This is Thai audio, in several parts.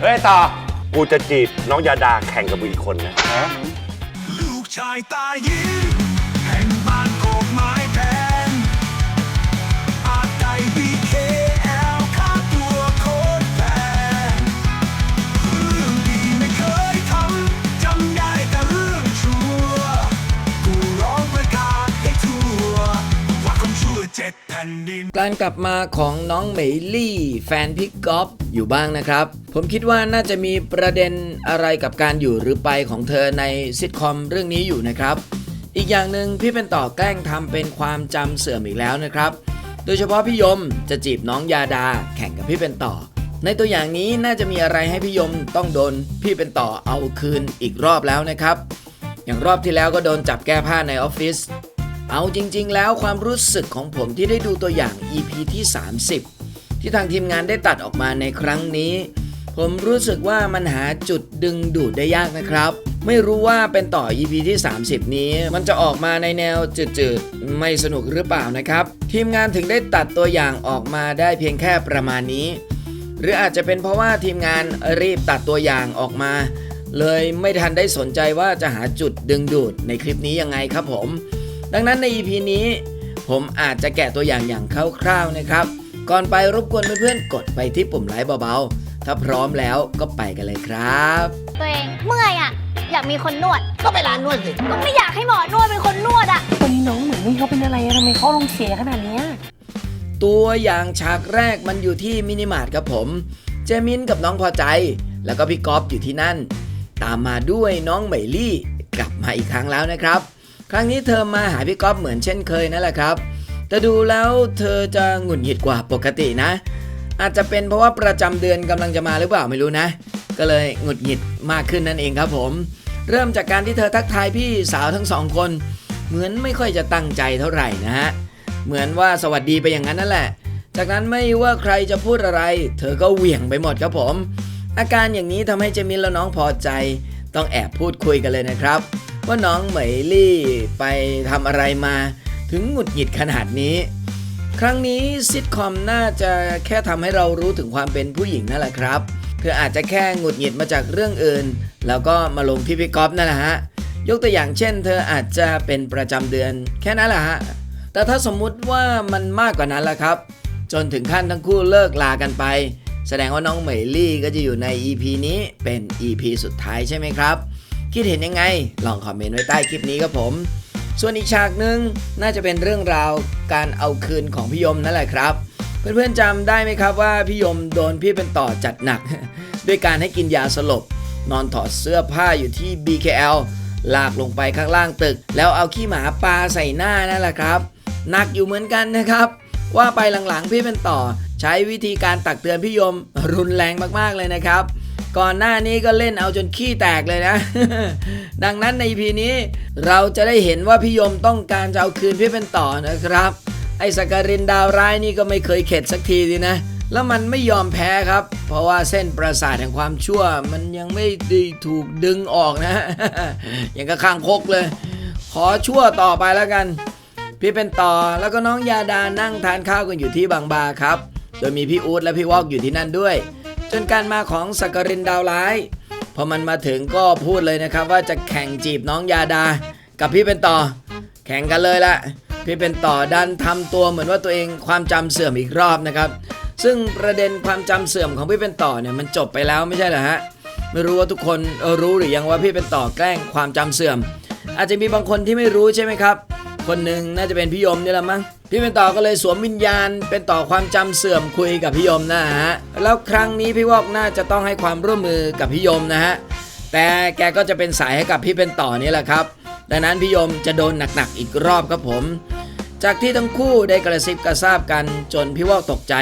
เฮ้ยต่อ กูจะจีบน้องยาดาแข่งกับมึงอีกคนนะ ลูกชายตายิ้ม การกลับมาของน้องเหมยลี่ แฟนพี่ก๊อฟอยู่บ้างนะครับ ผมคิดว่าน่าจะมีประเด็นอะไรกับการอยู่หรือไปของเธอในซิทคอมเรื่องนี้อยู่นะครับ อีกอย่างหนึ่งพี่เป็นต่อแกล้งทำเป็นความจำเสื่อมอีกแล้วนะครับ โดยเฉพาะพี่ยมจะจีบน้องยาดาแข่งกับพี่เป็นต่อ ในตัวอย่างนี้น่าจะมีอะไรให้พี่ยมต้องโดนพี่เป็นต่อเอาคืนอีกรอบแล้วนะครับอย่างรอบที่แล้วก็โดนจับแก้ผ้าในออฟฟิศ เอาจริง ๆ แล้วความรู้สึกของผมที่ได้ดูตัวอย่าง EP ที่ 30 ที่ทางทีมงานได้ตัดออกมาในครั้งนี้ ผมรู้สึกว่ามันหาจุดดึงดูดได้ยากนะครับ ไม่รู้ว่าเป็นต่อ EP ที่ 30 นี้ มันจะออกมาในแนวจืดๆ ไม่สนุกหรือเปล่านะครับ ทีมงานถึงได้ตัดตัวอย่างออกมาได้เพียงแค่ประมาณนี้ หรืออาจจะเป็นเพราะว่าทีมงานรีบตัดตัวอย่างออกมา เลยไม่ทันได้สนใจว่าจะหาจุดดึงดูดในคลิปนี้ยังไงครับผม ดังนั้นใน EP นี้ ผมอาจจะแกะตัวอย่างอย่างคร่าวๆนะครับ ก่อนไปรบกวนเพื่อนๆกดไปที่ปุ่มไลค์เบาๆ ถ้าพร้อมแล้วก็ไปกันเลยครับ ตัวเองเมื่อยอะ อยากมีคนนวด ก็ไปร้านนวดสิ ก็ไม่อยากให้หมอนวดเป็นคนนวดอะวันนี้น้องเหมือนนี่เขาเป็นอะไรอะทำไมเขาลงเสียขนาดเนี้ยตัวอย่างฉากแรกมันอยู่ที่มินิมาร์ทครับผม เจมินกับน้องพอใจ แล้วก็พี่ก๊อฟอยู่ที่นั่น ตามมาด้วยน้องเหมยลี่ กลับมาอีกครั้งแล้วนะครับ ครั้งนี้เธอมาหาพี่ก๊อฟเหมือนเช่นเคยนั่นแหละครับ แต่ดูแล้วเธอจะหงุดหงิดกว่าปกตินะ อาจจะเป็นเพราะว่าประจำเดือนกำลังจะมาหรือเปล่าไม่รู้นะ ก็เลยหงุดหงิดมากขึ้นนั่นเองครับผม เริ่มจากการที่เธอทักทายพี่สาวทั้งสองคน เหมือนไม่ค่อยจะตั้งใจเท่าไหร่นะฮะ เหมือนว่าสวัสดีไปอย่างนั้นนั่นแหละ จากนั้นไม่ว่าใครจะพูดอะไร เธอก็เหวี่ยงไปหมดครับผม อาการอย่างนี้ทำให้เจมินและน้องพอใจ ต้องแอบพูดคุยกันเลยนะครับ ว่าน้องเหมยลี่ไปทำอะไรมา ถึงหงุดหงิดขนาดนี้ ครั้งนี้ซิทคอมน่าจะแค่ทำให้เรารู้ถึงความเป็นผู้หญิงนั่นแหละครับ เธออาจจะแค่หงุดหงิดมาจากเรื่องอื่น แล้วก็มาลงที่พี่ก๊อฟนั่นแหละฮะ ยกตัวอย่างเช่น เธออาจจะเป็นประจำเดือน แค่นั้นแหละฮะ แต่ถ้าสมมุติว่ามันมากกว่านั้นล่ะครับ จนถึงขั้นทั้งคู่เลิกลากันไป แสดงว่าน้องเหมยลี่ก็จะอยู่ใน EP นี้เป็น EP สุดท้ายใช่ไหมครับ คิดเห็นยังไง ลองคอมเมนต์ไว้ใต้คลิปนี้ครับผม ส่วนอีกฉากหนึ่งน่าจะเป็นเรื่องราวการเอาคืนของพี่ยมนั่นแหละครับ เพื่อนๆจำได้ไหมครับว่าพี่ยมโดนพี่เป็นต่อจัดหนัก ด้วยการให้กินยาสลบ นอนถอดเสื้อผ้าอยู่ที่ BKL ลากลงไปข้างล่างตึก แล้วเอาขี้หมาปลาใส่หน้านั่นแหละครับหนักอยู่เหมือนกันนะครับ ว่าไปหลังๆพี่เป็นต่อ ใช้วิธีการตักเตือนพี่ยมรุนแรงมากๆเลยนะครับ ก่อนหน้านี้ก็เล่นเอาจนขี้แตกเลยนะ ดังนั้นใน EP นี้เราจะได้เห็นว่าพี่ยมต้องการจะเอาคืนพี่เป็นต่อนะครับ ไอ้สกการินดาวร้ายนี่ก็ไม่เคยเข็ดสักทีดีนะ แล้วมันไม่ยอมแพ้ครับ เพราะว่าเส้นประสาทแห่งความชั่ว มันยังไม่ได้ถูกดึงออกนะ อย่างกับข้างคกเลย ขอชั่วต่อไปแล้วกัน พี่เป็นต่อแล้วก็น้องยาดานั่งทานข้าวกันอยู่ที่บางบาครับ โดยมีพี่อู๊ดและพี่วอกอยู่ที่นั่นด้วย จนการมาของสักกรินดาวร้ายพอมันมาถึงก็พูดเลยนะครับ ว่าจะแข่งจีบน้องยาดา กับพี่เป็นต่อ แข่งกันเลยละพี่เป็นต่อดันทำตัวเหมือนว่าตัวเองความจำเสื่อมอีกรอบนะครับ ซึ่งประเด็นความจำเสื่อมของพี่เป็นต่อเนี่ยมันจบไปแล้วไม่ใช่เหรอฮะไม่รู้ว่าทุกคนรู้หรือยังว่าพี่เป็นต่อแกล้งความจำเสื่อม อาจจะมีบางคนที่ไม่รู้ใช่ไหมครับ คนหนึ่งน่าจะเป็นพี่ยมนี่แหละมั้งพี่เป็นต่อก็เลยสวมวิญญาณ เป็นต่อความจำเสื่อมคุยกับพี่ยมนะฮะแล้วครั้งนี้พี่วอกน่าจะต้องให้ความร่วมมือกับพี่ยมนะฮะแต่แกก็จะเป็นสายให้กับพี่เป็นต่อนี่แหละครับ ดังนั้นพี่ยมจะโดนหนักๆอีกรอบครับผม จากที่ทั้งคู่ได้กระซิบกระซาบกันจนพี่วอกตกใจ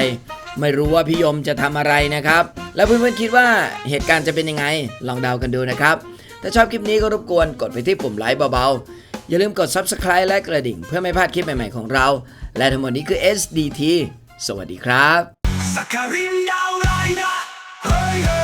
ไม่รู้ว่าพี่ยมจะทำอะไรนะครับ แล้วเพื่อนๆคิดว่าเหตุการณ์จะเป็นยังไง ลองเดากันดูนะครับถ้าชอบคลิปนี้ก็รบกวนกดไปที่ปุ่มไลค์เบาๆ อย่าลืมกด Subscribe และกระดิ่ง เพื่อไม่พลาดคลิปใหม่ ๆ ของเรา และทั้งหมดนี้คือ SDT สวัสดีครับ สักการินดาวไรนะเฮ้ยเฮ้